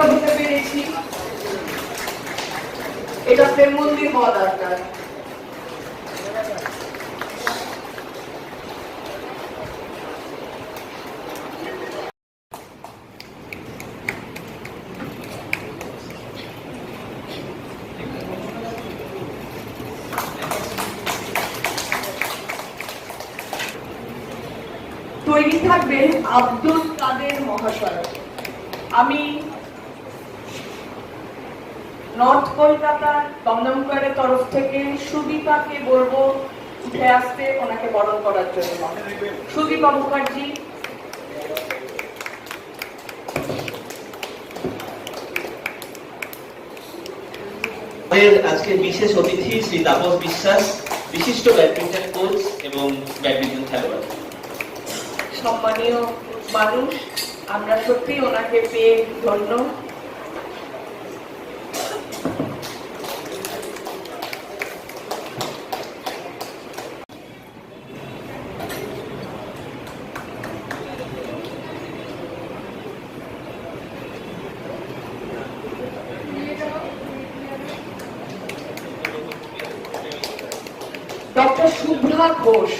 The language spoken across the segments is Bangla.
হতে পেরেছি। এটা প্রেম মন্দির হওয়া দরকার। তৈরি থাকবে আব্দুল কাদের মহাশয় আমি নর্থ কলকাতার দমদমকরের তরফ থেকে সুদীপাকে বলব উঠে আসতে ওনাকে বরণ করার জন্য। সুদীপা মুখার্জি। আজকে বিশেষ অতিথি শ্রী তাপস বিশ্বাস বিশিষ্ট ব্যাডমিন্টন কোচ এবং ব্যাডমিন্টন খেলোয়াড়। সম্মানীয় মানুষ আমরা সত্যি ওনাকে পেয়ে ধন্য। ডক্টর ঘোষ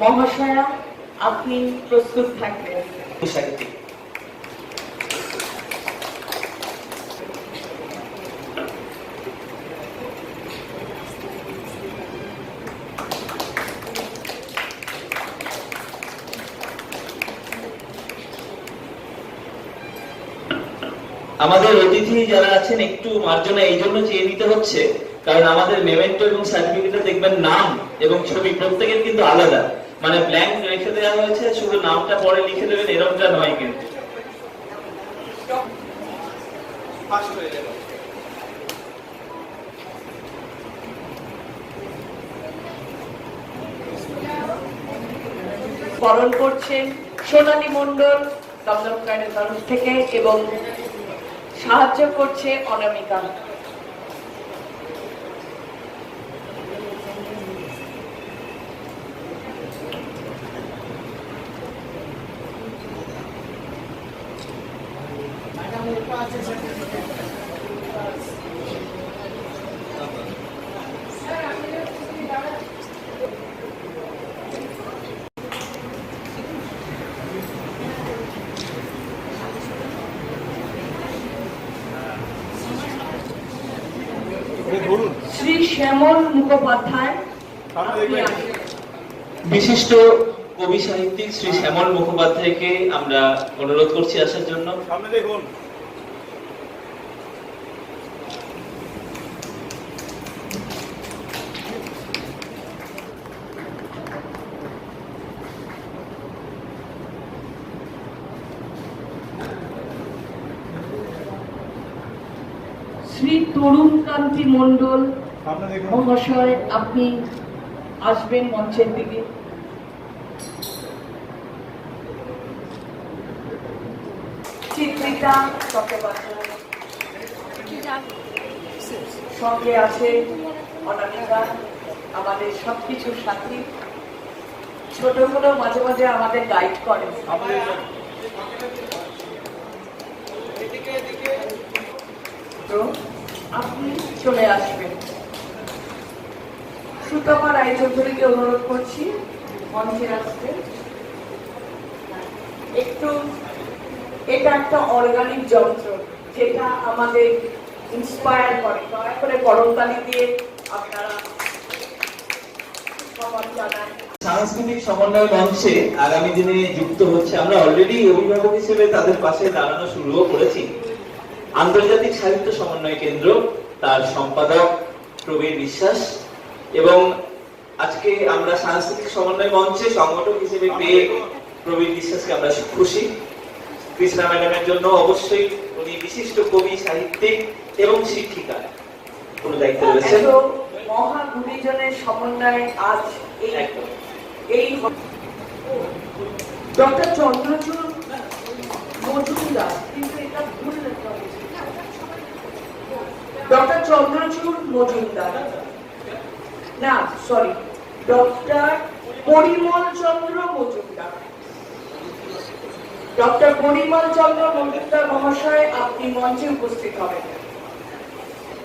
মহাশয়া, আপনি প্রস্তুত থাকবেন। আমাদের অতিথি যারা আছেন, একটু মার্জনা এই জন্য চেয়ে নিতে হচ্ছে। কারণ আমাদের মেমেন্টো এবং সার্টিফিকেটে দেখবেন নাম এবং ছবি প্রত্যেকের কিন্তু আলাদা। মানে ব্ল্যাঙ্ক রেখে দেওয়া হয়েছে শুধু নামটা পরে লিখে দেবেন এরকমটা নয় কিন্তু। বরণ করছেন সোনালী মণ্ডল দমদমকারের তরফ থেকে এবং সাহায্য করছে অনামিকা শ্রী শ্যামল মুখোপাধ্যায় বিশিষ্ট কবি সাহিত্যিক শ্রী শ্যামল মুখোপাধ্যায়কে আমরা অনুরোধ করছি আসার জন্য। সামনে দেখুন। শ্রী তরুণ কান্তি মণ্ডল দেখুন মহাশয় আপনি আসবেন মঞ্চের দিকে। চিত্রিতা চট্টোপাধ্যায়। সঙ্গে আছে অনামিকা আমাদের সবকিছুর সাথী। ছোট হলেও মাঝে মাঝে আমাদের গাইড করে তো আপনি চলে আসবেন। সুতপা রায়চৌধুরীকে অনুরোধ করছি? মঞ্চে আসতে। একটু, এটা একটা অর্গানিক যন্ত্র যেটা আমাদের ইন্সপায়ার করে। দয়া করে করমতালি দিয়ে আপনারা সাংস্কৃতিক সমন্বয় মঞ্চে আগামী দিনে যুক্ত হচ্ছে আমরা অলরেডি অভিভাবক হিসেবে তাদের পাশে দাঁড়ানো শুরুও করেছি। আন্তর্জাতিক সাহিত্য সমন্বয় কেন্দ্র, তার সম্পাদক প্রবীর বিশ্বাস এবং আজকে আমরা সাংস্কৃতিক সমন্বয় মঞ্চে সংগঠক হিসেবে পেয়ে প্রবীর বিশ্বাসকে আমরা খুশি। কৃষ্ণা ম্যাডামের জন্য অবশ্যই উনি বিশিষ্ট কবি সাহিত্যিক এবং শিক্ষিকা। কোনো দায়িত্ব রয়েছেন মহা গুণীজনের সমন্বয়ে আজ এই ডক্টর চন্দ্রচূড় মজুমদার কিন্তু এটা ভুল ডক্টর চন্দ্রচূড় মজুমদার। না sorry doctor Parimal Chandra Majumdar doctor Parimal Chandra Majumdar মহাশয় আপনি মঞ্চে উপস্থিত হবেন।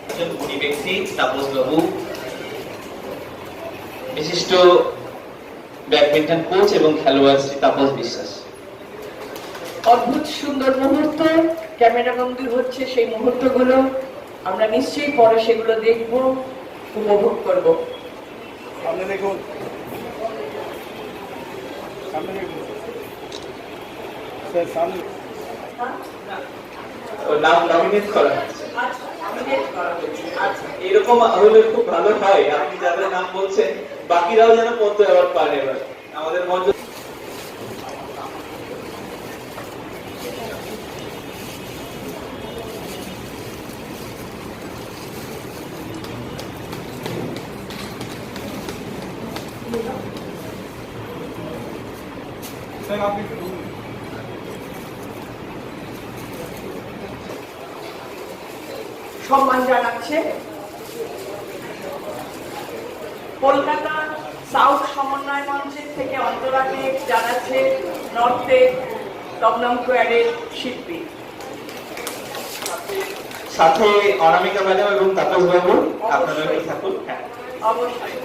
একজন গুণী ব্যক্তি তাপস বাবু। বিশিষ্ট ব্যাডমিন্টন কোচ এবং খেলোয়াড় শ্রী তাপস বিশ্বাস। অদ্ভুত সুন্দর মুহূর্ত ক্যামেরা বন্দী হচ্ছে সেই মুহূর্তগুলো। আমরা নিশ্চয়ই পরে সেগুলো দেখব উপভোগ করব। সামনে দেখুন। সামনে দেখুন। স্যার সামনে। নাম নমিনেট করা হচ্ছে আচ্ছা। এরকম হলে খুব ভালো হয়। আপনি যাদের নাম বলছেন বাকিরাও যেন পদ্ম অ্যাওয়ার্ড পান এবার। আমাদের মঞ্চ সম্মান জানাচ্ছে কলকাতা সাউথ সমন্বয় মঞ্চের থেকে অন্তরাকে জানাচ্ছে নর্থে দমদম স্কোয়ারের শিল্পী। সাথে অনামিকা ম্যাডাম এবং তাপস বাবু আপনারা থাকুন হ্যাঁ। অবশ্যই।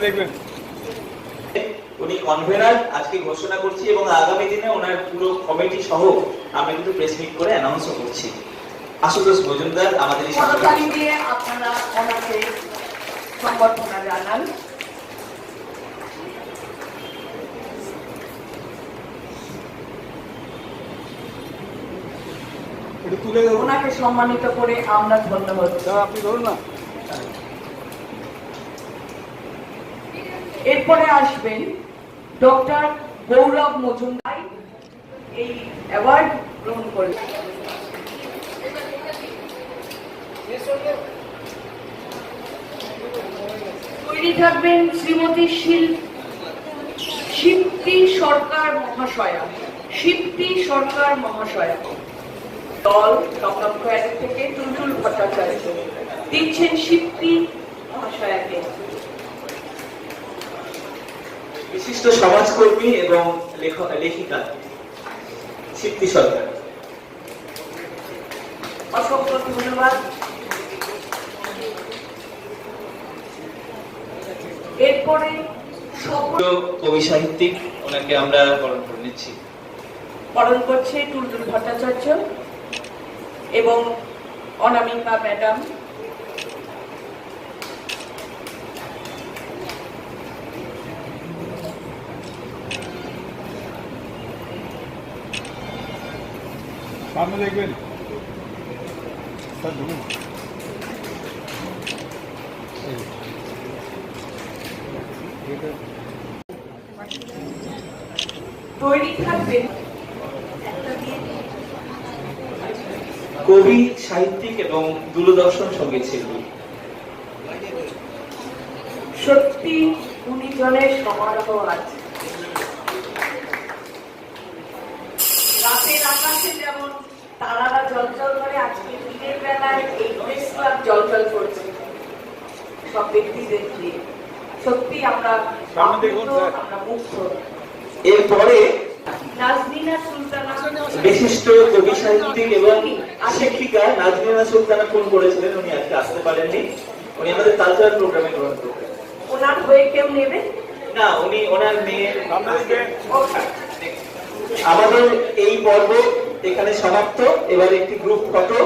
দেখবেন। উনি কনভেনার আজকে ঘোষণা করছি এবং আগামী দিনে ওনার পুরো কমিটি সহ আমরা কিন্তু প্রেস মিট করে অ্যানাউন্সও করছি। আশুতোষ মজুমদার আমাদের আপনারা ওনাকে সংবর্ধনা জানান। তুলে ওনাকে সম্মানিত করে আমরা ধন্য হচ্ছি স্যার আপনি ধরুন না। এরপরে আসবেন ডক্টর গৌরব মজুমদার, এই অ্যাওয়ার্ড গ্রহণ করবেন তৈরি থাকবেন শ্রীমতী শিল শিপ্তি সরকার মহাশয়া শিপ্তি সরকার মহাশয়া। দল দমদম থেকে টুলটুল ভট্টাচার্য দিচ্ছেন শিপ্তি মহাশয়াকে। বিশিষ্ট সমাজকর্মী এবং লেখিকা সিদ্ধি সরকার। অসংখ্য ধন্যবাদ। এরপরে কবি সাহিত্যিক ওনাকে আমরা বরণ করে নিচ্ছি। বরণ করছে টুলটুল ভট্টাচার্য এবং অনামিকা ম্যাডাম। সামনে দেখবেন। স্যার ঢুকুন কবি সাহিত্যিক এবং দূরদর্শন সংগীত শিল্পী সত্যি উনি জনের সমারোহ আছে রাতের আকাশে যেমন তারারা জলজল করে আজকে দিনের বেলায় এই প্রেস ক্লাব জলজল করছে। সব ব্যক্তিদের দিয়ে। সত্যি আমরা সামনে দেখুন, আপ্লুত, স্যার। আমরা মুগ্ধ। এরপরে নাজনীনা সুলতানা। বিশিষ্ট কবি সাহিত্যিক এবং শিক্ষিকা নাজমিনা সুলতানা ফোন করেছিলেন উনি আজকে আসতে পারেননি। উনি আমাদের কালচারাল প্রোগ্রামে গ্রহণ করবেন। ওনার হয়ে কেউ নেবে? না উনি ওনার সামনে আমাদের এই পর্ব এখানে সমাপ্ত। এবার একটি গ্রুপ ফটো